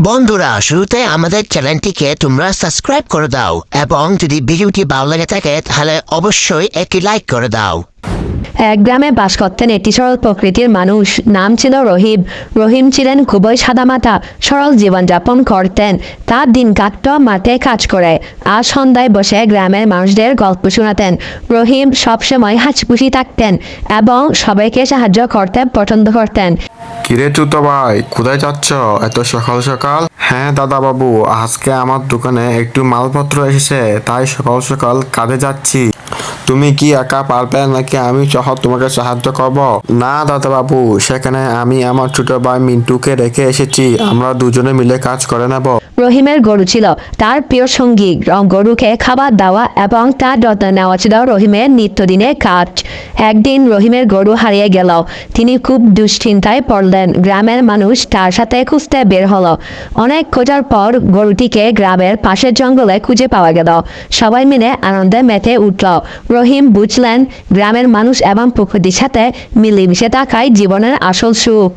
বন্ধুরা, শুরুতে আমাদের চ্যানেলটিকে তোমরা সাবস্ক্রাইব করে দাও এবং যদি ভিডিওটি ভালো লেগে থাকে, তাহলে অবশ্যই একটি লাইক করে দাও। এক গ্রামে বাস করতেন একটি সরল প্রকৃতির মানুষ। নাম ছিল রহিম। রহিম ছিলেন খুবই সাদামাটা, সরল জীবনযাপন করতেন। তার দিন কাটত, মাঠে কাজ করে। আর সন্ধ্যায় বসে গ্রামের মানুষদের গল্প শোনাতেন। রহিম সবসময় হাঁচপুষি থাকতেন এবং সবাইকে সাহায্য করতে পছন্দ করতেন। কিরে তুতো ভাই, কোথায় যাচ্ছ? এত সকাল সকাল? হ্যাঁ দাদা বাবু আজকে আমার দোকানে একটু মালপত্র এসেছে, তাই সকাল সকাল কাজে যাচ্ছি। তুমি কি একা পারবে নাকি আমি সহ তোমাকে সাহায্য করব? না দাদা বাবু সেখানে আমি আমার ছোট ভাই মিন্টুকে রেখে এসেছি। আমরা দুজনে মিলে কাজ করে নেব। রহিমের গরু ছিল। তার প্রিয় সঙ্গী গরুকে খাবার দেওয়া এবং তার যত্ন নেওয়া ছিল রহিমের নিত্যদিনের কাজ। একদিন রহিমের গরু হারিয়ে গেল। তিনি খুব দুশ্চিন্তায় পড়লেন। গ্রামের মানুষ তার সাথে খুঁজতে বের হলো। অনেক খোঁজার পর গরুটিকে গ্রামের পাশের জঙ্গলে খুঁজে পাওয়া গেল। সবাই মিলে আনন্দে মেতে উঠল। রহিম বুঝলেন গ্রামের মানুষ এবং প্রকৃতির সাথে মিলেমিশে থাকায় জীবনের আসল সুখ।